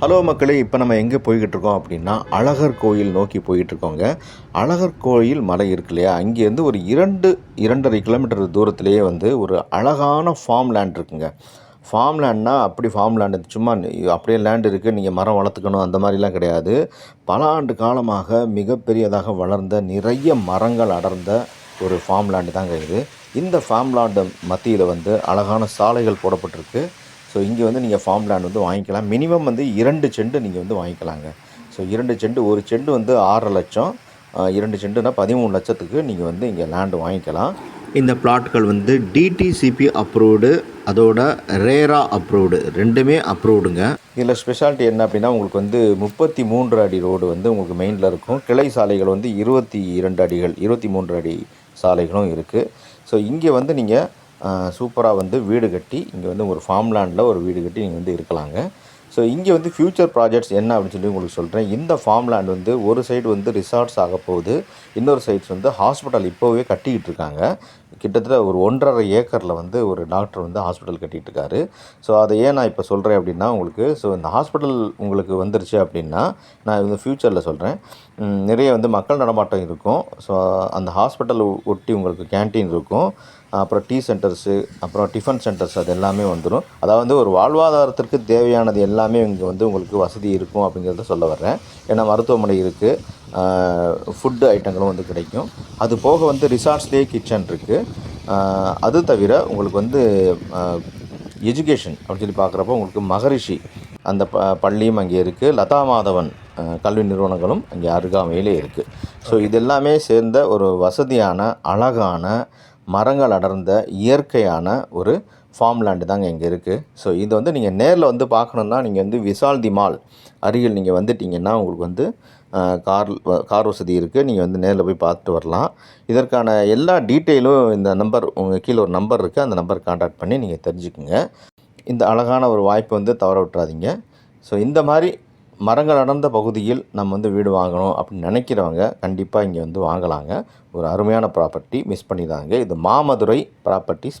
Hello மக்களே இப்போ நம்ம எங்கே போய்கிட்டு இருக்கோம் அப்படின்னா அழகர் கோயில் நோக்கி போய்கிட்டு இருக்கோங்க அழகர் கோயில் மலை இருக்கு இல்லையா? அங்கேருந்து ஒரு இரண்டு இரண்டரை கிலோமீட்டர் தூரத்துலேயே வந்து ஒரு அழகான ஃபார்ம் லேண்ட் இருக்குங்க. ஃபார்ம் லேண்ட்னா அப்படி ஃபார்ம் லேண்டு சும்மா அப்படியே லேண்ட் இருக்குது நீங்கள் மரம் வளர்த்துக்கணும் அந்த மாதிரிலாம் கிடையாது. பல ஆண்டு காலமாக மிகப்பெரியதாக வளர்ந்த நிறைய மரங்கள் அடர்ந்த ஒரு ஃபார்ம் லேண்டு தாங்க இது. இந்த ஃபார்ம் லேண்டு மத்தியில் வந்து அழகான சாலைகள் போடப்பட்டிருக்கு. ஸோ இங்கே வந்து நீங்கள் ஃபார்ம் லேண்ட் வந்து வாங்கிக்கலாம். மினிமம் வந்து இரண்டு செண்டு நீங்கள் வந்து வாங்கிக்கலாங்க. ஸோ இரண்டு செண்டு ஒரு செண்டு வந்து ஆறரை லட்சம். இரண்டு செண்டுனா பதிமூணு லட்சத்துக்கு நீங்கள் வந்து இங்கே லேண்டு வாங்கிக்கலாம். இந்த பிளாட்கள் வந்து டிடிசிபி அப்ரூவ்டு அதோட ரேரா அப்ரூவ்டு ரெண்டுமே அப்ரூவ்டுங்க இதில் ஸ்பெஷாலிட்டி என்ன அப்படின்னா உங்களுக்கு வந்து முப்பத்தி மூன்று அடி ரோடு வந்து உங்களுக்கு மெயினில் இருக்கும். கிளை சாலைகள் வந்து இருபத்தி இரண்டு அடிகள் இருபத்தி மூன்று அடி சாலைகளும் இருக்குது ஸோ இங்கே வந்து நீங்கள் சூப்பராக வந்து வீடு கட்டி இங்கே வந்து ஒரு ஃபார்ம் லேண்டில் ஒரு வீடு கட்டி நீங்கள் வந்து இருக்கலாங்க. ஸோ இங்கே வந்து ஃப்யூச்சர் ப்ராஜெக்ட்ஸ் என்ன அப்படின்னு சொல்லி உங்களுக்கு சொல்கிறேன் இந்த ஃபார்ம் லேண்ட் வந்து ஒரு சைடு வந்து ரிசார்ட்ஸ் ஆக போகுது. இன்னொரு சைட்ஸ் வந்து ஹாஸ்பிட்டல் இப்போவே கட்டிக்கிட்டு இருக்காங்க. கிட்டத்தட்ட ஒரு ஒன்றரை ஏக்கரில் வந்து ஒரு டாக்டர் வந்து ஹாஸ்பிட்டல் கட்டிகிட்ருக்காரு ஸோ அதை ஏன் நான் இப்போ சொல்கிறேன் அப்படின்னா உங்களுக்கு ஸோ இந்த ஹாஸ்பிட்டல் உங்களுக்கு வந்துருச்சு அப்படின்னா நான் வந்து ஃப்யூச்சரில் சொல்கிறேன் நிறைய வந்து மக்கள் நடமாட்டம் இருக்கும். ஸோ அந்த ஹாஸ்பிட்டல் ஒட்டி உங்களுக்கு கேண்டீன் இருக்கும். அப்புறம் டீ சென்டர்ஸு அப்புறம் டிஃபன் சென்டர்ஸ் அது எல்லாமே வந்துடும் அதாவது ஒரு வாழ்வாதாரத்திற்கு தேவையானது எல்லாமே இங்கே வந்து உங்களுக்கு வசதி இருக்கும் அப்படிங்கிறத சொல்ல வர்றேன். ஏன்னா மருத்துவமனை இருக்குது ஃபுட்டு ஐட்டங்களும் வந்து கிடைக்கும். அது போக வந்து ரிசார்ட்ஸ்லேயே கிச்சன் இருக்குது அது தவிர உங்களுக்கு வந்து எஜுகேஷன் அப்படின்னு சொல்லி பார்க்குறப்போ உங்களுக்கு மகரிஷி அந்த ப பள்ளியும் அங்கே இருக்குது லதா மாதவன் கல்வி நிறுவனங்களும் அங்கே அருகாமையிலே இருக்குது ஸோ இது எல்லாமே சேர்ந்த ஒரு வசதியான அழகான மரங்கள் அடர்ந்த இயற்கையான ஒரு ஃபார்ம் லேண்டு தாங்க இங்கே இருக்குது ஸோ இது வந்து நீங்கள் நேரில் வந்து பார்க்கணுன்னா நீங்கள் வந்து விசால் தி மால் அருகில் நீங்கள் வந்துட்டீங்கன்னா உங்களுக்கு வந்து கார் கார் வசதி இருக்குது நீங்கள் வந்து நேரில் போய் பார்த்துட்டு வரலாம். இதற்கான எல்லா டீட்டெயிலும் இந்த நம்பர் உங்கள் கீழே ஒரு நம்பர் இருக்குது அந்த நம்பர் காண்டாக்ட் பண்ணி நீங்கள் தெரிஞ்சுக்குங்க. இந்த அழகான ஒரு வாய்ப்பை வந்து தவற விட்டுறாதீங்க. ஸோ இந்த மாதிரி மரங்கள் அடர்ந்த பகுதியில் நம்ம வந்து வீடு வாங்கணும் அப்படின்னு நினைக்கிறவங்க கண்டிப்பாக இங்கே வந்து வாங்கலாங்க. ஒரு அருமையான ப்ராப்பர்ட்டி மிஸ் பண்ணிதாங்க இது மாமதுரை ப்ராப்பர்ட்டிஸ்